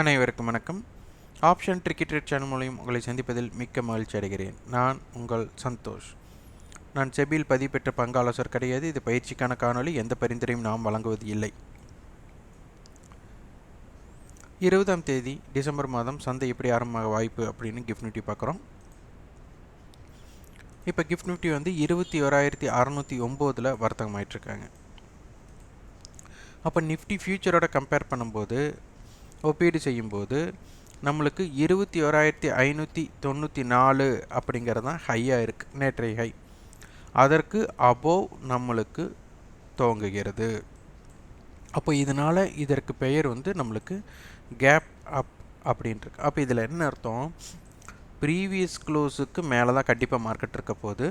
அனைவருக்கும் வணக்கம். Option cricket channel மூலியம் உங்களை சந்திப்பதில் மிக்க மகிழ்ச்சி அடைகிறேன். நான் உங்கள் சந்தோஷ். நான் செபியில் பதிவு பெற்ற பங்காலோசர் கிடையாது. இது பயிற்சிக்கான காணொளி. எந்த பரிந்துரையும் நாம் வழங்குவது இல்லை. இருபதாம் தேதி டிசம்பர் மாதம் சந்தை எப்படி ஆரம்பமாக வாய்ப்பு அப்படின்னு கிஃப்ட் நிஃப்டி பார்க்குறோம். இப்போ கிஃப்ட் நிஃப்டி வந்து இருபத்தி ஓராயிரத்தி அறநூற்றி ஒம்போதில் வர்த்தகமாயிட்ருக்காங்க அப்போ நிஃப்டி ஃபியூச்சரோட கம்பேர் பண்ணும்போது ஒப்பீடு செய்யும்போது நம்மளுக்கு இருபத்தி ஓராயிரத்தி ஐநூற்றி தொண்ணூற்றி நாலு அப்படிங்கிறது தான் ஹையாக இருக்குது நேற்றைய ஹை அதற்கு அபோவ் நம்மளுக்கு துவங்குகிறது. அப்போ இதனால் இதற்கு பெயர் வந்து நம்மளுக்கு கேப் அப் அப்படின்ட்டுருக்கு அப்போ இதில் என்ன அர்த்தம்? ப்ரீவியஸ் க்ளோஸுக்கு மேலே தான் கண்டிப்பாக மார்க்கெட் இருக்க போகுது.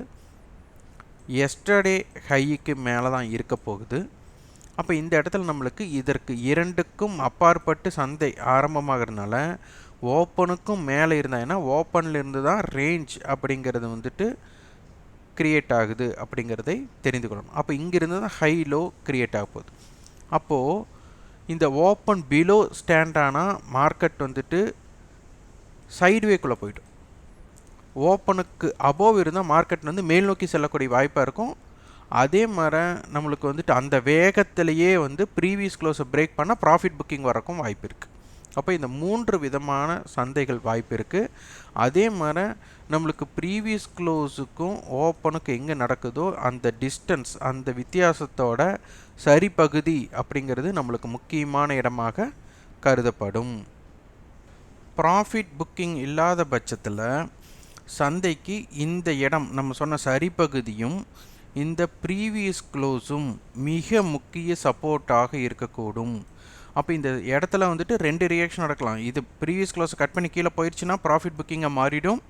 எஸ்டர்டே ஹைக்கு மேலே தான் இருக்க போகுது. அப்போ இந்த இடத்துல நம்மளுக்கு இதற்கு இரண்டுக்கும் அப்பாற்பட்டு சந்தை ஆரம்பமாகிறதுனால ஓப்பனுக்கும் மேலே இருந்தால் ஏன்னா ஓப்பனில் இருந்து தான் ரேஞ்ச் அப்படிங்கிறது வந்துட்டு க்ரியேட் ஆகுது அப்படிங்கிறதை தெரிந்து கொள்ளணும். அப்போ இங்கிருந்து தான் ஹை லோ க்ரியேட் ஆக போகுது. அப்போது இந்த ஓப்பன் பிலோ ஸ்டாண்டானால் மார்க்கெட் வந்துட்டு சைடுவேக்குள்ளே போய்டும். ஓப்பனுக்கு அபோவ் இருந்தால் மார்க்கெட் வந்து மேல் நோக்கி செல்லக்கூடிய வாய்ப்பாக இருக்கும். அதே மாதிரி நம்மளுக்கு வந்துட்டு அந்த வேகத்திலேயே வந்து ப்ரீவியஸ் க்ளோஸை பிரேக் பண்ணால் ப்ராஃபிட் புக்கிங் வரக்கும் வாய்ப்பு இருக்குது அப்போ இந்த மூன்று விதமான சந்தைகள் வாய்ப்பு இருக்குது அதே மாதிரி நம்மளுக்கு ப்ரீவியஸ் க்ளோஸுக்கும் ஓப்பனுக்கும் எங்கே நடக்குதோ அந்த டிஸ்டன்ஸ் அந்த வித்தியாசத்தோட சரிப்பகுதி அப்படிங்கிறது நம்மளுக்கு முக்கியமான இடமாக கருதப்படும். ப்ராஃபிட் புக்கிங் இல்லாத பட்சத்தில் சந்தைக்கு இந்த இடம் நம்ம சொன்ன சரிபகுதியும் இந்த ப்ரீவியஸ் க்ளோஸும் மிக முக்கிய சப்போர்ட்டாக இருக்கக்கூடும். அப்போ இந்த இடத்துல வந்துட்டு ரெண்டு ரியாக்ஷன் நடக்கலாம். இது ப்ரீவியஸ் க்ளோஸை கட் பண்ணி கீழே போயிடுச்சுன்னா ப்ராஃபிட் புக்கிங்காக மாறிடும்.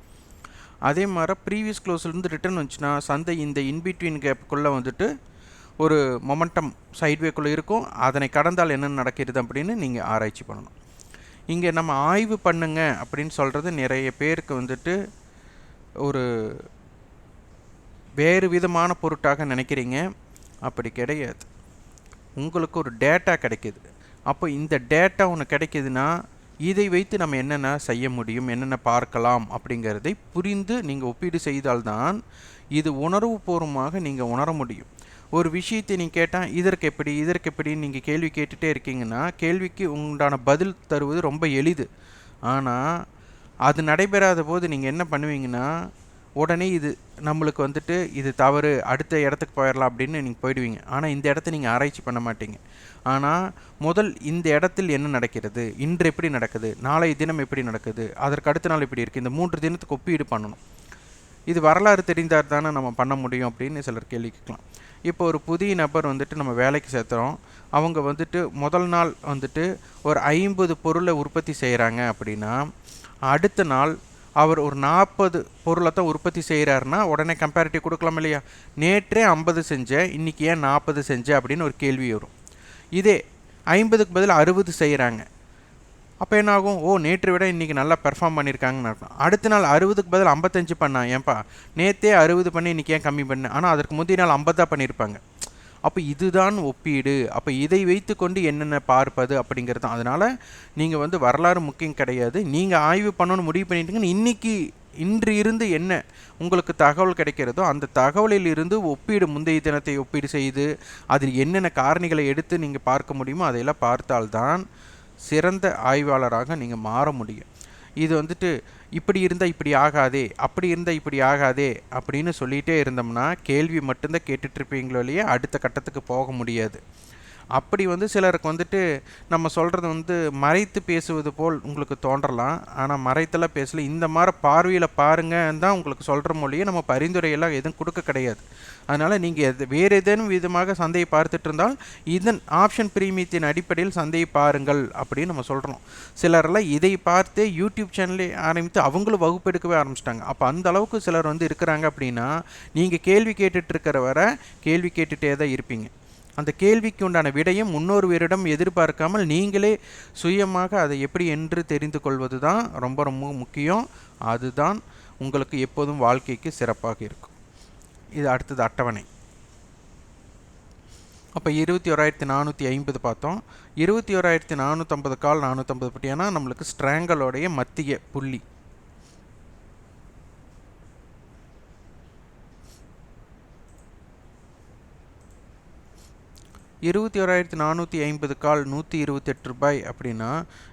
அதே மாதிரி ப்ரீவியஸ் க்ளோஸ்லேருந்து ரிட்டர்ன் வந்துச்சுன்னா சந்தை இந்த இன்பிட்வீன் கேப்புக்குள்ளே வந்துட்டு ஒரு மொமெண்டம் சைட்வேக்குள்ளே இருக்கும். அதனை கடந்தால் என்ன நடக்கிறது அப்படின்னு நீங்கள் ஆராய்ச்சி பண்ணணும். இங்கே நம்ம ஆய்வு பண்ணுங்க அப்படின்னு சொல்கிறது நிறைய பேருக்கு வந்துட்டு ஒரு வேறு விதமான பொருட்டாக நினைக்கிறீங்க? அப்படி கிடையாது. உங்களுக்கு ஒரு டேட்டா கிடைக்கிது. அப்போ இந்த டேட்டா ஒன்று கிடைக்கிதுன்னா இதை வைத்து நம்ம என்னென்ன செய்ய முடியும்? என்னென்ன பார்க்கலாம்? அப்படிங்கிறதை புரிந்து நீங்கள் ஒப்பீடு செய்தால்தான் இது உணர்வுபூர்வமாக நீங்கள் உணர முடியும். ஒரு விஷயத்தை நீங்கள் கேட்டால் இதற்கு எப்படி? இதற்கு எப்படின்னு நீங்கள் கேள்வி கேட்டுகிட்டே இருக்கீங்கன்னா கேள்விக்கு உண்டான பதில் தருவது ரொம்ப எளிது. ஆனால் அது நடைபெறாத போது நீங்கள் என்ன பண்ணுவீங்கன்னா உடனே இது நம்மளுக்கு வந்துட்டு இது தவறு அடுத்த இடத்துக்கு போயிடலாம் அப்படின்னு நீங்கள் போயிடுவீங்க. ஆனால் இந்த இடத்த நீங்கள் ஆராய்ச்சி பண்ண மாட்டீங்க. ஆனால் முதல் இந்த இடத்தில் என்ன நடக்கிறது இன்று எப்படி நடக்குது நாளைய தினம் எப்படி நடக்குது அதற்கு அடுத்த நாள் இப்படி இருக்குது இந்த மூன்று தினத்துக்கு ஒப்பீடு பண்ணணும். இது வரலாறு தெரிந்தார் தானே நம்ம பண்ண முடியும் அப்படின்னு சிலர் கேள்வி கேட்கலாம். இப்போ ஒரு புதிய நபர் வந்துட்டு நம்ம வேலைக்கு சேர்த்துறோம். அவங்க வந்துட்டு முதல் நாள் வந்துட்டு ஒரு ஐம்பது பொருளை உற்பத்தி செய்கிறாங்க அப்படின்னா அடுத்த நாள் அவர் ஒரு நாற்பது பொருளை தான் உற்பத்தி செய்கிறாருன்னா உடனே கம்பேரிட்டிவ் கொடுக்கலாம் இல்லையா? நேற்றே ஐம்பது செஞ்சேன் இன்றைக்கி ஏன் நாற்பது செஞ்சேன் அப்படின்னு ஒரு கேள்வி வரும். இதே ஐம்பதுக்கு பதில் அறுபது செய்கிறாங்க அப்போ என்னாகும் ஓ நேற்று விட இன்றைக்கி நல்லா பெர்ஃபார்ம் பண்ணியிருக்காங்கன்னு அர்த்தம். அடுத்த நாள் அறுபதுக்கு பதில் ஐம்பத்தஞ்சு பண்ணான் ஏன்பா? நேற்றே அறுபது பண்ணி இன்றைக்கி ஏன் கம்மி பண்ணேன் ஆனால் அதற்கு முந்தைய நாள் ஐம்பதாக பண்ணியிருப்பாங்க. அப்போ இதுதான் ஒப்பீடு. அப்போ இதை வைத்து கொண்டு என்னென்ன பார்ப்பது அப்படிங்கிறது. தான் அதனால் நீங்கள் வந்து வரலாறு முக்கியம் கிடையாது. நீங்கள் ஆய்வு பண்ணணும்னு முடிவு பண்ணிட்டீங்கன்னு இன்றைக்கி இன்று இருந்து என்ன உங்களுக்கு தகவல் கிடைக்கிறதோ அந்த தகவலில் இருந்து ஒப்பீடு முந்தைய தினத்தை ஒப்பீடு செய்து அதில் என்னென்ன காரணிகளை எடுத்து நீங்கள் பார்க்க முடியுமோ அதையெல்லாம் பார்த்தால்தான் சிறந்த ஆய்வாளராக நீங்கள் மாற முடியும். இது வந்துட்டு இப்படி இருந்தால் இப்படி ஆகாதே அப்படி இருந்தால் இப்படி ஆகாதே அப்படின்னு சொல்லிகிட்டே இருந்தோம்னா கேள்வி மட்டும்தான் கேட்டுட்ருப்பீங்களோ இல்லையே அடுத்த கட்டத்துக்கு போக முடியாது. அப்படி வந்து சிலருக்கு வந்துட்டு நம்ம சொல்கிறது வந்து மறைத்து பேசுவது போல் உங்களுக்கு தோன்றலாம். ஆனால் மறைத்தெல்லாம் பேசல. இந்த மாதிரி பார்வையில் பாருங்கன்னு தான் உங்களுக்கு சொல்கிற மொழியை நம்ம பரிந்துரையெல்லாம் எதுவும் கொடுக்க கிடையாது. அதனால் நீங்கள் எது வேறு ஏதேனும் விதமாக சந்தையை பார்த்துட்டு இருந்தால் இதன் ஆப்ஷன் பிரீமியத்தின் அடிப்படையில் சந்தையை பாருங்கள் அப்படின்னு நம்ம சொல்கிறோம் சிலரெல்லாம் இதை பார்த்தே யூடியூப் சேனலே ஆரம்பித்து அவங்களும் வகுப்பு எடுக்கவே ஆரம்பிச்சிட்டாங்க. அப்போ அந்த அளவுக்கு சிலர் வந்து இருக்கிறாங்க அப்படின்னா நீங்கள் கேள்வி கேட்டுட்டு இருக்கிற வர கேள்வி கேட்டுகிட்டே தான் இருப்பீங்க. அந்த கேள்விக்கு உண்டான விடையும் முன்னொருவரிடம் எதிர்பார்க்காமல் நீங்களே சுயமாக அதை எப்படி என்று தெரிந்து கொள்வது தான் ரொம்ப ரொம்ப முக்கியம். அதுதான் உங்களுக்கு எப்போதும் வாழ்க்கைக்கு சிறப்பாக இருக்கும். இது அடுத்தது அட்டவணை. அப்போ இருபத்தி ஓராயிரத்தி நானூற்றி ஐம்பது பார்த்தோம். இருபத்தி ஓராயிரத்தி நானூற்றம்பது கால் நானூற்றம்பது பட்டியானா நம்மளுக்கு ஸ்ட்ராங்கலோடைய மத்திய புள்ளி. இருபத்தி ஓராயிரத்தி நானூற்றி ஐம்பது கால் நூற்றி இருபத்தெட்டு ரூபாய் அப்படின்னா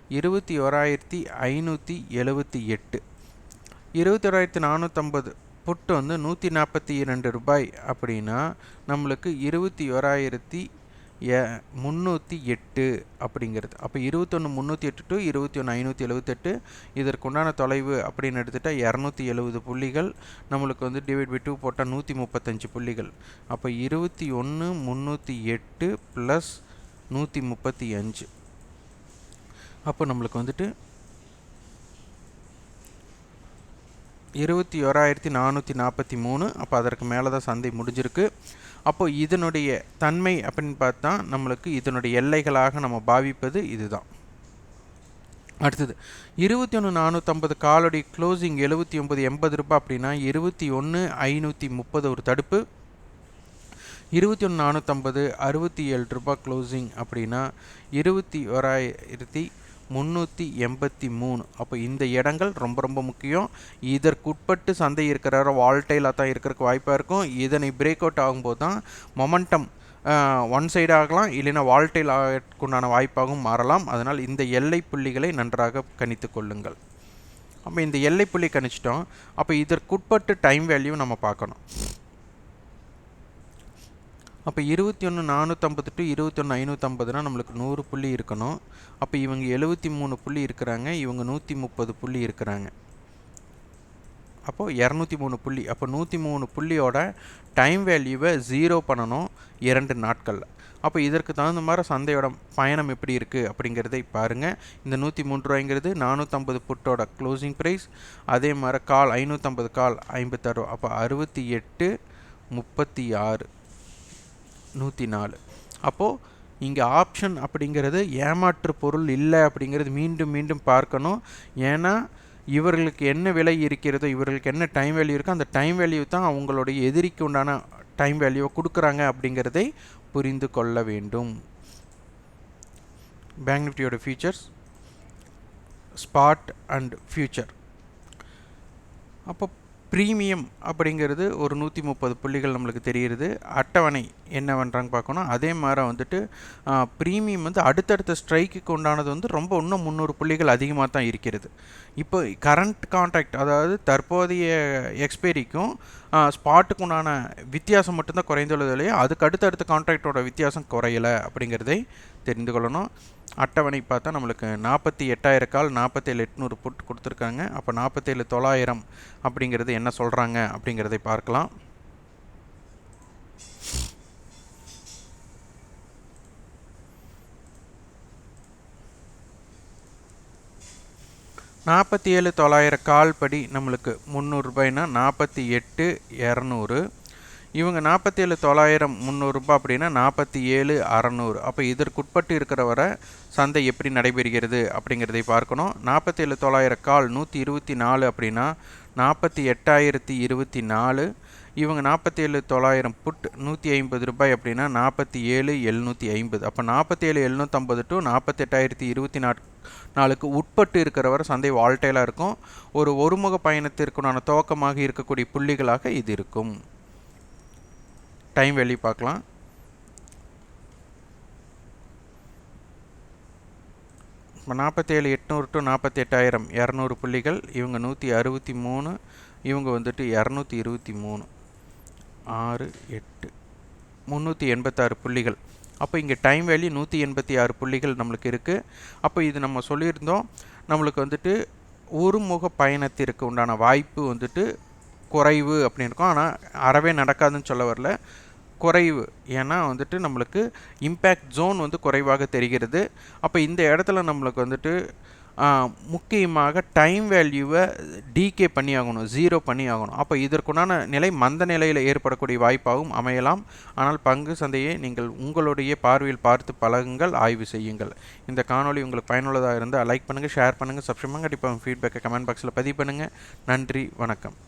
இருபத்தி ஓராயிரத்தி ஐநூற்றி எழுபத்தி எட்டு. இருபத்தி ஓராயிரத்தி நானூற்றம்பது புட்டு வந்து நூற்றி நாற்பத்தி இரண்டு ரூபாய் அப்படின்னா நம்மளுக்கு இருபத்தி ஓராயிரத்தி ஏ முந்நூற்றி எட்டு அப்படிங்கிறது. அப்போ இருபத்தொன்று முந்நூற்றி எட்டு டு இருபத்தி ஒன்று ஐநூற்றி எழுபத்தெட்டு இதற்குண்டான தொலைவு அப்படின்னு எடுத்துகிட்டா இரநூத்தி எழுபது புள்ளிகள். நம்மளுக்கு வந்து டிவைட் பை டூ போட்டால் நூற்றி முப்பத்தஞ்சு புள்ளிகள். அப்போ இருபத்தி ஒன்று முந்நூற்றி எட்டு ப்ளஸ் நூற்றி முப்பத்தி அஞ்சு. அப்போ நம்மளுக்கு வந்துட்டு இருபத்தி ஓராயிரத்தி நானூற்றி நாற்பத்தி மூணு. அப்போ அதற்கு மேலே தான் சந்தை முடிஞ்சிருக்கு. அப்போது இதனுடைய தன்மை அப்படின்னு பார்த்தா நம்மளுக்கு இதனுடைய எல்லைகளாக நம்ம பாவிப்பது இதுதான். அடுத்தது இருபத்தி ஒன்று நானூற்றம்பது காலடி க்ளோசிங் எழுபத்தி ஒம்பது எண்பது ரூபாய் அப்படின்னா இருபத்தி ஒன்று ஐநூற்றி முப்பது ஒரு தடுப்பு. இருபத்தி ஒன்று நானூற்றம்பது அறுபத்தி ஏழு ரூபாய் க்ளோசிங் அப்படின்னா இருபத்தி ஓராயிரத்தி முந்நூற்றி எண்பத்தி மூணு. அப்போ இந்த இடங்கள் ரொம்ப ரொம்ப முக்கியம். இதற்குட்பட்டு சந்தை இருக்கிற வால்டைலாக தான் இருக்கிறதுக்கு வாய்ப்பாக இருக்கும். இதனை பிரேக் அவுட் ஆகும்போது தான் மொமெண்டம் ஒன் சைடு ஆகலாம் இல்லைன்னா வால்டைல் ஆகக்குண்டான வாய்ப்பாகவும் மாறலாம். அதனால் இந்த எல்லை புள்ளிகளை நன்றாக கணித்து கொள்ளுங்கள். அப்போ இந்த எல்லை புள்ளி கணிச்சிட்டோம். அப்போ இதற்குட்பட்டு டைம் வேல்யூ நம்ம பார்க்கணும். அப்போ இருபத்தி ஒன்று நானூற்றம்பது டு இருபத்தி ஒன்று ஐநூற்றம்பதுனா நம்மளுக்கு நூறு புள்ளி இருக்கணும். அப்போ இவங்க எழுபத்தி மூணு புள்ளி இருக்கிறாங்க இவங்க நூற்றி முப்பது புள்ளி இருக்கிறாங்க. அப்போது இரநூத்தி மூணு புள்ளி. அப்போ நூற்றி மூணு புள்ளியோட டைம் வேல்யூவை ஜீரோ பண்ணணும் இரண்டு நாட்களில். அப்போ இதற்கு தகுந்த மாதிரி சந்தையோட பயணம் எப்படி இருக்குது அப்படிங்கிறதை பாருங்கள் இந்த நூற்றி மூன்று ரூபாய்ங்கிறது நானூற்றம்பது புட்டோட க்ளோசிங் ப்ரைஸ் அதே மாதிரி கால் ஐநூற்றம்பது கால் ஐம்பத்தாறு அப்போ அறுபத்தி எட்டு முப்பத்தி ஆறு. நூற்றி நாலு அப்போது இங்கே ஆப்ஷன் அப்படிங்கிறது ஏமாற்று பொருள் இல்லை அப்படிங்கிறது மீண்டும் மீண்டும் பார்க்கணும். ஏன்னா இவர்களுக்கு என்ன விலை இருக்கிறதோ இவர்களுக்கு என்ன டைம் வேல்யூ இருக்கோ அந்த டைம் வேல்யூ தான் அவங்களுடைய எதிரிக்கு உண்டான டைம் வேல்யூவை கொடுக்குறாங்க அப்படிங்கிறதை புரிந்து கொள்ள வேண்டும். பேங்க் நிஃப்டியோட ஃபியூச்சர்ஸ் ஸ்பாட் அண்ட் ஃபியூச்சர் அப்போ ப்ரீமியம் அப்படிங்கிறது ஒரு நூற்றி முப்பது புள்ளிகள் நம்மளுக்கு தெரிகிறது. அட்டவணை என்ன பண்ணுறாங்க பார்க்கணும். அதே மாதிரி வந்துட்டு ப்ரீமியம் வந்து அடுத்தடுத்த ஸ்ட்ரைக்குக்கு உண்டானது வந்து ரொம்ப இன்னும் முந்நூறு புள்ளிகள் அதிகமாக தான் இருக்கிறது. இப்போ கரண்ட் கான்ட்ராக்ட் அதாவது தற்போதைய எக்ஸ்பைரிக்கும் ஸ்பாட்டுக்கு உண்டான வித்தியாசம் மட்டும்தான் குறைந்துள்ளது இல்லையா? அதுக்கு அடுத்தடுத்த கான்ட்ராக்டோட வித்தியாசம் குறையலை அப்படிங்கிறதை தெரிந்து கொள்ளணும். அட்டவணை பார்த்தா நம்மளுக்கு நாற்பத்தி எட்டாயிரம் கால் நாற்பத்தேழு எட்நூறு புட் கொடுத்துருக்காங்க. அப்போ நாற்பத்தேழு தொள்ளாயிரம் அப்படிங்கிறது என்ன சொல்கிறாங்க அப்படிங்கிறதை பார்க்கலாம். நாற்பத்தி ஏழு தொள்ளாயிரம் கால் படி நம்மளுக்கு முந்நூறுரூபாய்னா நாற்பத்தி எட்டு இரநூறு. இவங்க நாற்பத்தேழு தொள்ளாயிரம் முந்நூறுரூபா அப்படின்னா நாற்பத்தி ஏழு அறநூறு. அப்போ இதற்குட்பட்டு இருக்கிற வரை சந்தை எப்படி நடைபெறுகிறது அப்படிங்கிறதை பார்க்கணும். நாற்பத்தேழு தொள்ளாயிரம் கால் நூற்றி இருபத்தி நாலு அப்படின்னா நாற்பத்தி எட்டாயிரத்தி இருபத்தி நாலு. இவங்க நாற்பத்தி ஏழு தொள்ளாயிரம் புட் நூற்றி ஐம்பது ரூபாய் அப்படின்னா நாற்பத்தி ஏழு எழுநூற்றி ஐம்பது. அப்போ நாற்பத்தேழு எழுநூற்றம்பது டு நாற்பத்தெட்டாயிரத்தி இருபத்தி நாட் நாளுக்கு உட்பட்டு இருக்கிறவரை சந்தை வால்டைலாக இருக்கும். ஒரு ஒருமுக பயணத்திற்குண்டான துவக்கமாக இருக்கக்கூடிய புள்ளிகளாக இது இருக்கும். டைம் வேல்யூ பார்க்கலாம். இப்போ நாற்பத்தேழு எட்நூறு டு நாற்பத்தெட்டாயிரம் இரநூறு புள்ளிகள் இவங்க நூற்றி அறுபத்தி மூணு இவங்க வந்துட்டு இரநூத்தி இருபத்தி மூணு. ஆறு எட்டு முந்நூற்றி எண்பத்தாறு புள்ளிகள். அப்போ இங்கே டைம் வேல்யூ நூற்றி எண்பத்தி ஆறு புள்ளிகள் நம்மளுக்கு இருக்குது அப்போ இது நம்ம சொல்லியிருந்தோம் நம்மளுக்கு வந்துட்டு ஒருமுக பயணத்திற்கு உண்டான வாய்ப்பு வந்துட்டு குறைவு அப்படின்னு இருக்கும். ஆனால் அறவே நடக்காதுன்னு சொல்ல வரல. குறைவு. ஏன்னா வந்துட்டு நம்மளுக்கு இம்பேக்ட் ஜோன் வந்து குறைவாக தெரிகிறது. அப்போ இந்த இடத்துல நம்மளுக்கு வந்துட்டு முக்கியமாக டைம் வேல்யூவை டீகே பண்ணி ஆகணும் ஜீரோ பண்ணி ஆகணும். அப்போ இதற்குண்டான நிலை மந்த நிலையில் ஏற்படக்கூடிய வாய்ப்பாகவும் அமையலாம். ஆனால் பங்கு சந்தையை நீங்கள் உங்களுடைய பார்வையில் பார்த்து பழகுங்கள் ஆய்வு செய்யுங்கள். இந்த காணொலி உங்களுக்கு பயனுள்ளதாக இருந்தால் லைக் பண்ணுங்கள் ஷேர் பண்ணுங்கள் சப்ஸ்கிரைப் கண்டிப்பாக ஃபீட்பேக்கை கமெண்ட் பாக்ஸில் பதிவு பண்ணுங்கள் நன்றி வணக்கம்.